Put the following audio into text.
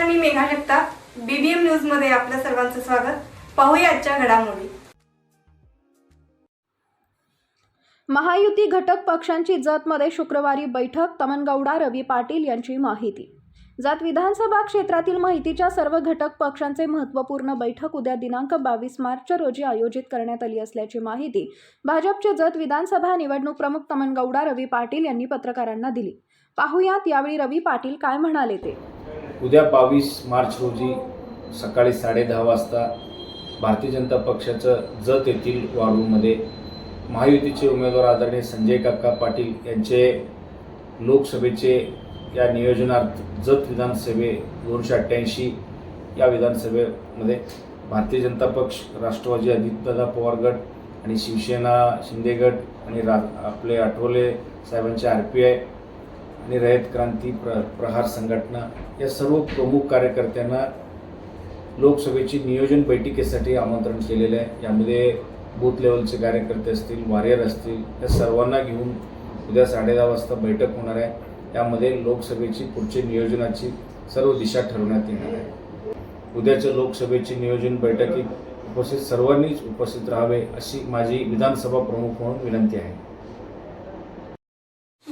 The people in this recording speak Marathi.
सीमा जगताप. बीबीएम न्यूजमध्ये आपल्या सर्वांचं स्वागत. पाहूया आजच्या घडामोडी. महायुती घटक पक्षांची जतमध्ये शुक्रवारी बैठक. तमनगौडा रवी पाटील यांची माहिती. जात विधानसभा क्षेत्रातील माहितीच्या सर्व घटक पक्षांचे महत्त्वपूर्ण बैठक उद्या दिनांक बावीस मार्च रोजी आयोजित करण्यात आली असल्याची माहिती भाजपचे जत विधानसभा निवडणूक प्रमुख तमनगौडा रवी पाटील यांनी पत्रकारांना दिली. पाहुयात यावेळी रवी पाटील काय म्हणाले ते. उद्या बावीस मार्च रोजी सकाळी साडेदहा वाजता भारतीय जनता पक्षाचं जत येथील वारूमध्ये महायुतीचे उमेदवार आदरणीय संजय काका पाटील यांचे लोकसभेचे या नियोजनार्थ जत विधानसभे दोनशे अठ्ठ्याऐंशी या विधानसभेमध्ये भारतीय जनता पक्ष राष्ट्रवादी अजितदादा पवार गट आणि शिवसेना शिंदे गट आणि रा आपले आठवले साहेबांचे आर पी आय आणि रयत क्रांती प्र प्रहार संघटना या सर्व प्रमुख कार्यकर्त्यांना लोकसभेची नियोजन बैठकीसाठी आमंत्रण केलेलं आहे. यामध्ये बूथ लेवलचे कार्यकर्ते असतील वॉरियर असतील या सर्वांना घेऊन उद्या साडेदहा वाजता बैठक होणार आहे. यामध्ये लोकसभेची पुढची नियोजनाची सर्व दिशा ठरवण्यात येणार आहे. उद्याच्या लोकसभेची नियोजन बैठकीत उपस्थित सर्वांनीच उपस्थित राहावे अशी माझी विधानसभा प्रमुख म्हणून विनंती आहे.